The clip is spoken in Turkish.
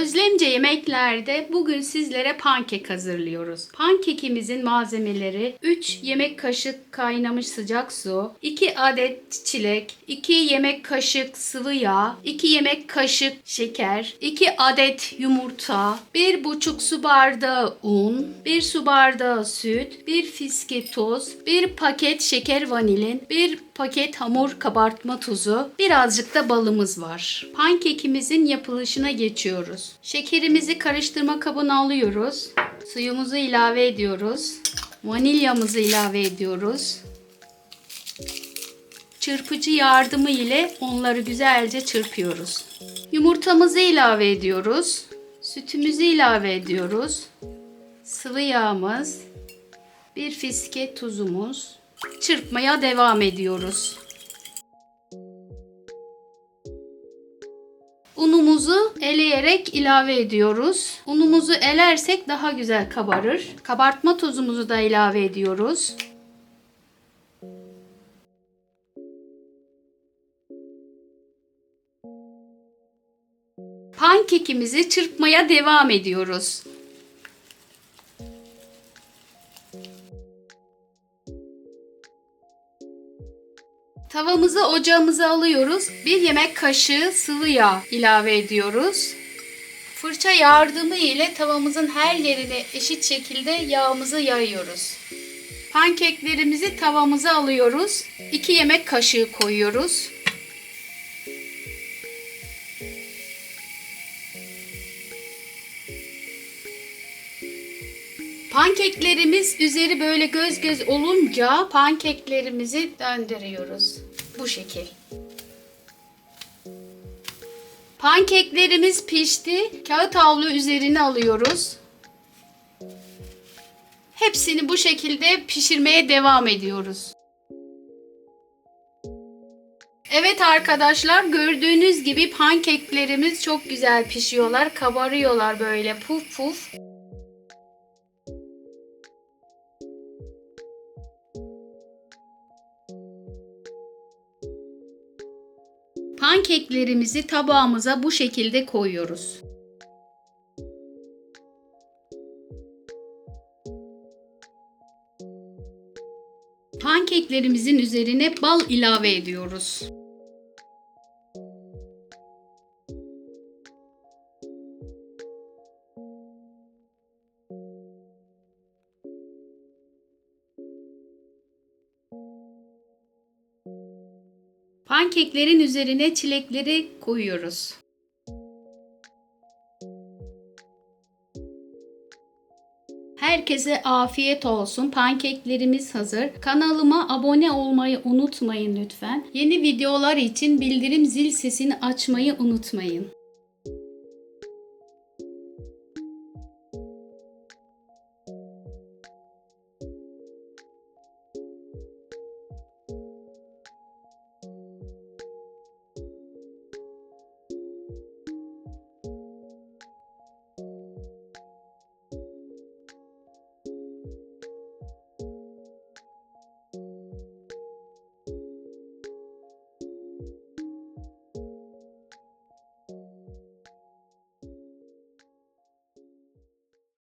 Özlemce yemeklerde bugün sizlere pankek hazırlıyoruz. Pankekimizin malzemeleri 3 yemek kaşık kaynamış sıcak su, 2 adet çilek, 2 yemek kaşık sıvı yağ, 2 yemek kaşık şeker, 2 adet yumurta, 1,5 su bardağı un, 1 su bardağı süt, 1 fiske toz, 1 paket şeker vanilin, 1 paket hamur kabartma tuzu, birazcık da balımız var. Pankekimizin yapılışına geçiyoruz. Şekerimizi karıştırma kabına alıyoruz. Suyumuzu ilave ediyoruz. Vanilyamızı ilave ediyoruz. Çırpıcı yardımı ile onları güzelce çırpıyoruz. Yumurtamızı ilave ediyoruz. Sütümüzü ilave ediyoruz. Sıvı yağımız, bir fiske tuzumuz. Çırpmaya devam ediyoruz. Unumuzu eleyerek ilave ediyoruz. Unumuzu elersek daha güzel kabarır. Kabartma tozumuzu da ilave ediyoruz. Pankekimizi çırpmaya devam ediyoruz. Tavamızı ocağımıza alıyoruz. Bir yemek kaşığı sıvı yağ ilave ediyoruz. Fırça yardımı ile tavamızın her yerine eşit şekilde yağımızı yayıyoruz. Pankeklerimizi tavamıza alıyoruz. 2 yemek kaşığı koyuyoruz. Pankeklerimiz üzeri böyle göz göz olunca pankeklerimizi döndürüyoruz. Bu şekil. Pankeklerimiz pişti. Kağıt havlu üzerine alıyoruz. Hepsini bu şekilde pişirmeye devam ediyoruz. Evet arkadaşlar gördüğünüz gibi pankeklerimiz çok güzel pişiyorlar. Kabarıyorlar böyle puf puf. Pankeklerimizi tabağımıza bu şekilde koyuyoruz. Pankeklerimizin üzerine bal ilave ediyoruz. Pankeklerin üzerine çilekleri koyuyoruz. Herkese afiyet olsun. Pankeklerimiz hazır. Kanalıma abone olmayı unutmayın lütfen. Yeni videolar için bildirim zil sesini açmayı unutmayın.